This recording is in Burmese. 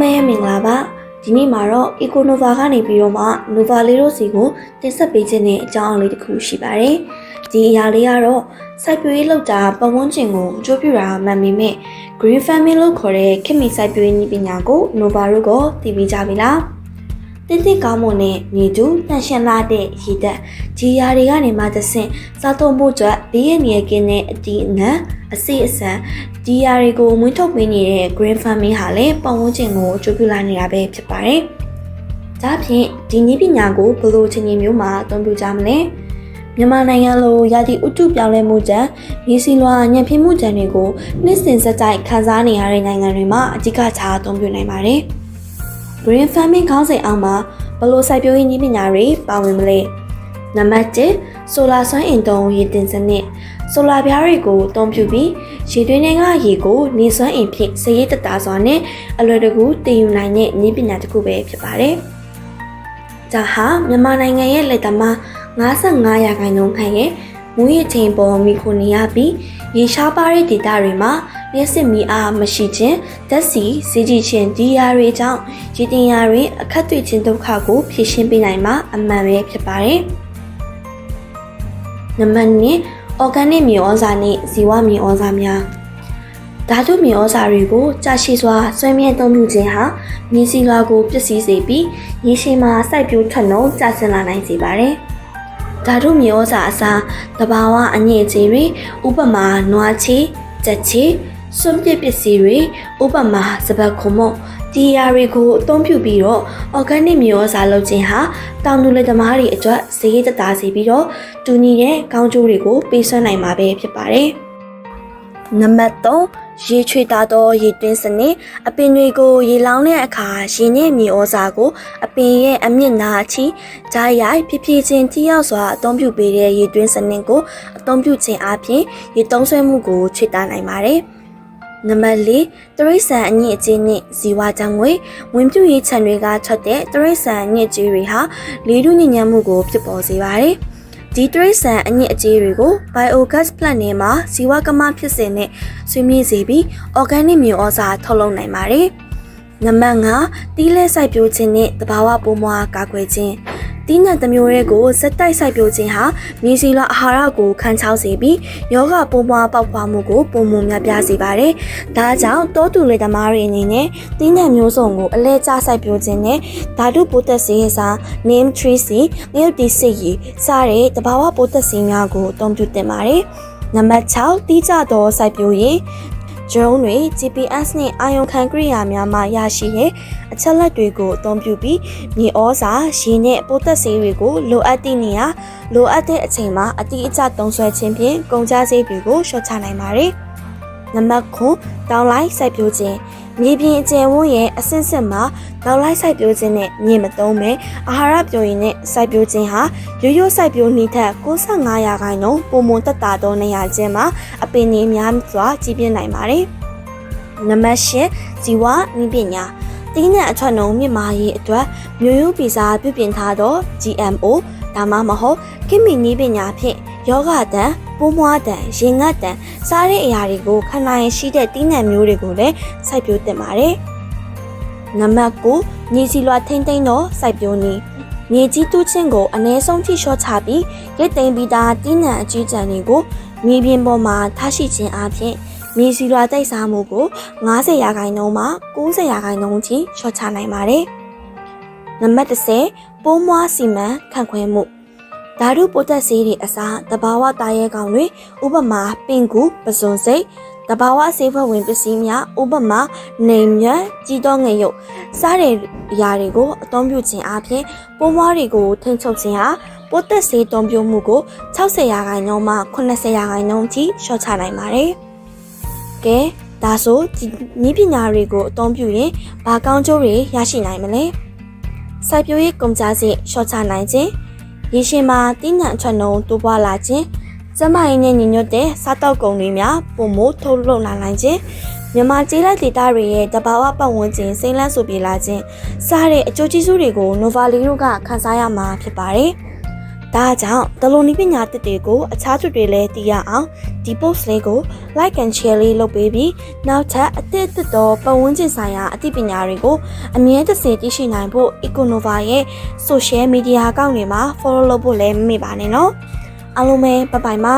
မရဲ့မင်္ဂလာပါဒီနေ့မှာတော့ Econova ကနေပြီးတော့မှ Nova လေးတို့စီကိုတင်ဆက်ပေးခြင်းတဲ့အကြောင်းအရာလေးတစ်ခုရှိပါတယ်ဒီအရာလေးကတော့စိုက်ပျိုးရေးလောက်တာပတ်ဝန်းကျင်ကိုအကျိုးပြုတာမှန်ပေမဲ့ Green Farming လို့ခေါ်တဲ့ခေတ်မီစိုက်ပျိုးရေးနည်းပညာကို Nova တို့ကသိပြီးကြပြီလား တင်းတင်းကောင်းမွန်တဲ့မြေတူတန်ရှင်းလာတဲ့ရေတက်ဂျီယာတွေကနေမှသဆင့်စားသုံးဖို့အတွက်ဘေးရနေကင်းတဲ့အတီးအနံအစိအစံဒီယာတွေကိုမွေးထုတ်ပေးနေတဲ့ green farming ဟာလည်းပတ်ဝန်းကျင်ကိုအကျိုးပြုလာနေတာပဲဖြစ်ပါတယ်။ဒါဖြင့်ဒီနည်းပညာကိုဘယ်လိုချင်းချင်းမျိုးမှာအသုံးပြုကြမလဲ။မြန်မာနိုင်ငံလိုရာသီဥတုပြောင်းလဲမှုကြောင့်မြေစီလွှာညံ့ဖျင်းမှုကြံတွေကိုနှစ်စဉ်ဆက်တိုက်ခံစားနေရတဲ့နိုင်ငံတွေမှာအဓိကထားအသုံးပြုနိုင်ပါတယ်။ green farming ခေါင်းစဉ်အောက်မှာဘယ်လိုစိုက်ပျိုးရေးနည်းပညာတွေပါဝင်မလဲ။နံပါတ်1ဆိုလာစွမ်းအင်သုံးရေတင်စနစ်ဆိုလာပြားတွေကိုအသုံးပြုပြီးရေတွင်းထဲကရေကိုနေစွမ်းအင်ဖြင့်စရိတ်တတာစွာနဲ့အလွယ်တကူတည်ယူနိုင်တဲ့နည်းပညာတစ်ခုပဲဖြစ်ပါတယ်။ဒါဟာမြန်မာနိုင်ငံရဲ့လက်သမား55ရာခိုင်နှုန်းခန့်ရဲ့မူရချိန်ပေါ်မီခိုနေရပြီးရေရှားပါတဲ့ဒေတာတွေမှာ လျှက်စစ်မီအားမရှိခြင်းဓာတ်ဆီစီကြည်ခြင်းဒီယာတွေကြောင့်ရေတင်ယာတွေအခက်တွေ့ခြင်းဒုက္ခကိုဖြေရှင်းပေးနိုင်မှာအမှန်ပဲဖြစ်ပါတယ်။နံပါတ်2 organic မြေဩဇာနဲ့ဇီဝမြေဩဇာများဓာတုမြေဩဇာတွေကိုကြာရှည်စွာဆွဲမြဲသုံးပြုခြင်းဟာမြေစီလွာကိုပျက်စီးစေပြီးရေရှည်မှာစိုက်ပျိုးထွက်နှုန်းကျဆင်းလာနိုင်စေပါတယ်။ဓာတုမြေဩဇာအစားတဘာဝအညစ်အကြေးတွေဥပမာနွားချေကြက်ချေ စွန့်ပစ်ပစ္စည်းတွေဥပမာစပတ်ခုံမုတ်ဒီယာတွေကိုအသုံးပြုပြီးတော့ organic မြေဩဇာလုပ်ခြင်းဟာတောင်သူလယ်သမားတွေအတွက်ဈေးသက်သာစေပြီးတော့တူညီတဲ့ကောင်းကျိုးတွေကိုပေးစွမ်းနိုင်မှာပဲဖြစ်ပါတယ်။နံပါတ်3ရေချွေတာသောရေတွင်းစနစ်အပင်တွေကိုရေလောင်းတဲ့အခါရေနဲ့မြေဩဇာကို အပင်ရဲ့အမြင့်နာချီဂျားရိုက်ဖြစ်ဖြစ်ချင်းထိရောက်စွာအသုံးပြုပေးတဲ့ရေတွင်းစနစ်ကိုအသုံးပြုခြင်းအပြင်ရေသုံးဆွဲမှုကိုချွေတာနိုင်ပါတယ်။ နံပါတ်၄တရိษံအညစ်အကြေးနဲ့ဇီဝကြောင့်ငွေဝင်ပြုရေးခြံတွေကထွက်တဲ့တရိษံအညစ်အကြေးတွေဟာလေထုညစ်ညမ်းမှုကိုဖြစ်ပေါ်စေပါတယ်။ဒီတရိษံအညစ်အကြေးတွေကို biogas plant ထဲမှာဇီဝကမဖြစ်စဉ်နဲ့ဆွေးမြေ့စေပြီး organic မြေဩဇာထုတ်လုပ်နိုင်ပါတယ်။နံပါတ်5တီးလဲစိုက်ပျိုးခြင်းနဲ့တဘာဝပိုးမွားကာကွယ်ခြင်း တီးနှံတစ်မျိုးရဲကိုစက်တိုက်စိုက်ပျိုးခြင်းဟာမြေစီလွာအာဟာရကိုခန်းချောက်စေပြီးယောဂပိုးမွားပေါက်ဖွားမှုကိုပုံမှန်များပြားစေပါတယ်။ဒါကြောင့်တောတူလေသမားတွေအနေနဲ့တီးနှံမျိုးစုံကိုအလဲကျစိုက်ပျိုးခြင်းနဲ့ဓာတုပိုးသက်စေးစာ name tree စီငရုတ်တီစစ်ရည်စတဲ့တဘာဝပိုးသက်စေးများကိုအသုံးပြုသင့်ပါတယ်။နံပါတ်6တီးကြသောစိုက်ပျိုးရေး drone တွေ GPS နဲ့အာရုံခံကိရိယာများမှရရှိတဲ့အချက်လက်တွေကိုအသုံးပြုပြီးမြေဩဇာရေနဲ့ပိုးသက်ဆေးတွေကိုလိုအပ်သည့်နေရာလိုအပ်တဲ့အချိန်မှာအတိအကျသုံးစွဲခြင်းဖြင့်ကုန်ကျစရိတ်တွေကိုလျှော့ချနိုင်ပါတယ်။နံပါတ်9တောင်လိုက်စိုက်ပျိုးခြင်း မြေပြင်အကျယ်ဝန်းရဲ့အဆင့်ဆင့်မှာတောင်လိုက်စိုက်ပျိုးခြင်းနဲ့မြေမသုံးပဲအာဟာရပျိုးရင်းနဲ့စိုက်ပျိုးခြင်းဟာရိုးရိုးစိုက်ပျိုးနှိထက်65ရာခိုင်နှုန်းပုံမွန်တက်တာသောနေရာချင်းမှာအပင်တွေများစွာကြီးပြင်းနိုင်ပါတယ်။နံပါတ်10ဇီဝနည်းပညာတင်းနဲ့အထွက်နှုံမြင့်မာရေးအတွက်မျိုးရိုးပီစာပြုပြင်ထားသော GMO ဒါမှမဟုတ်ခင်မီနည်းပညာဖြင့် ယောဂတန်ပိုးမွားတန်ရင်ငတ်တန်စားတဲ့အရာတွေကိုခန္ဓာရင်ရှိတဲ့တင်းနံမျိုးတွေကိုလည်းစိုက်ပျိုးတင်ပါတယ်။နံပါတ်9မြေစီလွာထိမ့်သိမ်းသောစိုက်ပျိုးနည်းမြေကြီးတူးချင်းကိုအ ਨੇ ဆုံးထိလျှော့ချပြီးရိတ်သိမ်းပြီးသားတင်းနံအကြီးကျယ်တွေကိုမြေပြင်ပေါ်မှာထားရှိခြင်းအပြင်မြေစီလွာတိုက်စားမှုကို90ရာခိုင်နှုန်းမှ90ရာခိုင်နှုန်းထိလျှော့ချနိုင်ပါတယ်။နံပါတ်10ပိုးမွားစီမံခန့်ခွဲမှု ဓာတုပိုးသက်ဆေးတွေအစားတဘာဝတာရဲကောင်တွေဥပမာပင်ကူပစွန်စိတ်တဘာဝဆေးဘဝင်ပစ္စည်းများဥပမာနေမြတ်ကြီးတော့ငရုတ်စားတဲ့အရာတွေကိုအသုံးပြုခြင်းအပြင်ပိုးမွားတွေကိုထိန်းချုပ်ခြင်းဟာပိုးသက်ဆေးတုံးပြမှုကို60ရာခိုင်နှုန်းမှ80ရာခိုင်နှုန်းထိလျှော့ချနိုင်ပါတယ်။ကဲဒါဆိုဒီနည်းပညာတွေကိုအသုံးပြုရင်ဘာကောင်းကျိုးတွေရရှိနိုင်မလဲ။စိုက်ပျိုးရေးကုန်ကြစည်လျှော့ချနိုင်ခြင်း ရေရှင်မှာတင်းညံအထွက်နှုန်းတိုးပွားလာခြင်းကျမရင်းနဲ့ညီညွတ်တဲ့စားတောက်ကုန်တွေများပုံမို့ထုတ်လုပ်လာနိုင်ခြင်းမြန်မာကျေးလက်ဒေသတွေရဲ့တဘာဝပတ်ဝန်းကျင်စိမ့်လန်းဆိုပြေလာခြင်းစားတဲ့အကျိုးကျေးဇူးတွေကို Nova လေးတို့ကခန်းစားရမှာဖြစ်ပါတယ်။ ဒါကြောင့်ဒလိုနီးပညာတစ်တွေကိုအခြားသူတွေလည်းသိရအောင်ဒီ post လေးကို like and share လေးလုပ်ပေးပြီးနောက်ထပ်အသစ်အသစ်သောပတ်ဝန်းကျင်ဆိုင်ရာအသိပညာတွေကိုအမြဲတစေသိရှိနိုင်ဖို့ Econova ရဲ့ social media အကောင့်တွေမှာ follow လုပ်ဖို့လည်းမမေ့ပါနဲ့နော်အားလုံးပဲဘိုင်ဘိုင်ပါ